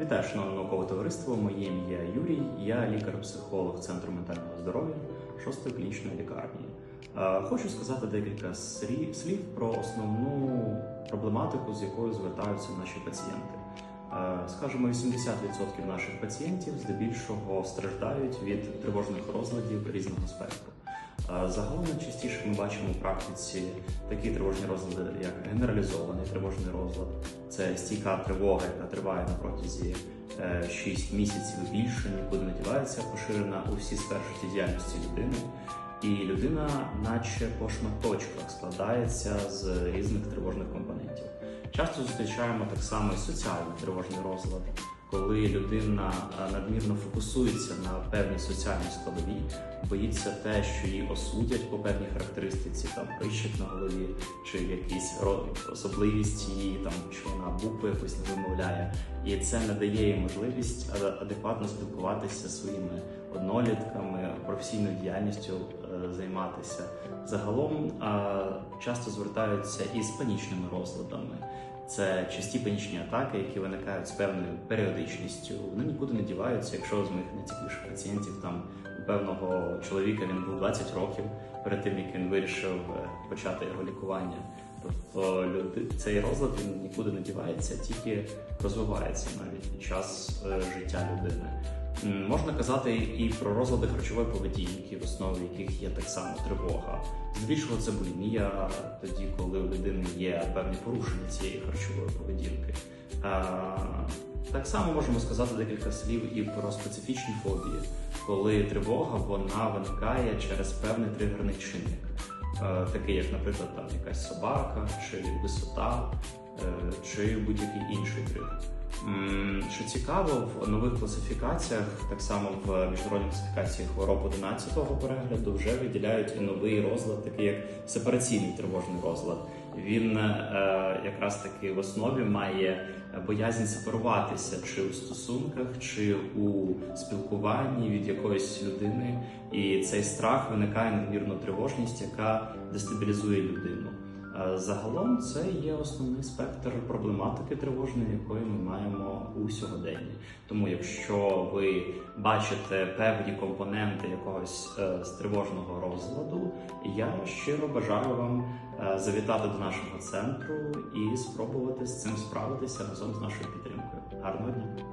Вітаю, шановне наукове товариство. Моє ім'я Юрій. Я лікар-психолог Центру ментального здоров'я 6-ї клінічної лікарні. Хочу сказати декілька слів про основну проблематику, з якою звертаються наші пацієнти. Скажімо, 80% наших пацієнтів здебільшого страждають від тривожних розладів різного спектру. Е, Загалом найчастіше ми бачимо у практиці такі тривожні розлади, як генералізований тривожний розлад, це стійка тривога, яка триває на протязі е, 6 місяців і більше, нікуди не дівається, поширена у всі сфери життєдіяльності людини. І людина, наче по шматочках, складається з різних тривожних компонентів. Часто зустрічаємо так само і соціальний тривожний розлад, коли людина е, надмірно фокусується на певній соціальній складовій, боїться те, що її осудять по певній характеристиці, там прищик на голові, чи якісь особливість її, там чи вона букви якось не вимовляє, і це не дає їй можливість е, адекватно спілкуватися своїми однолітками, професійною діяльністю е, займатися. Загалом часто звертаються із панічними розладами. Це часті панічні атаки, які виникають з певною періодичністю. Вони нікуди не діваються. Якщо з моїх найцікавіших пацієнтів там у певного чоловіка він був 20 років перед тим, як він вирішив е, почати його лікування. Тобто люди цей розлад він нікуди не дівається, тільки розвивається навіть під час е, життя людини. Можна казати і про розлади харчової поведінки, в основі яких є так само тривога. Здебільшого це булімія, тоді, коли у людини є певні порушення цієї харчової поведінки. Так само можемо сказати декілька слів і про специфічні фобії, коли тривога вона виникає через певний тригерний чинник, Е, такий як, наприклад, там якась собака, чи висота, е, чи будь-який інший тригер. Що цікаво, в нових класифікаціях, так само в міжнародній класифікації хвороб 11-го перегляду, вже виділяють і новий розлад, такий як сепараційний тривожний розлад. Він е, якраз таки в основі має боязнь сепаруватися чи у стосунках, чи у спілкуванні від якоїсь людини. І цей страх виникає надмірну тривожність, яка дестабілізує людину. Е, Загалом це є основний спектр проблематики тривожної, якої ми маємо у сьогоденні. Тому, якщо ви бачите певні компоненти якогось е, з тривожного розладу, я щиро бажаю вам е, завітати до нашого центру і спробувати з цим справитися разом з нашою підтримкою. Гарного дня!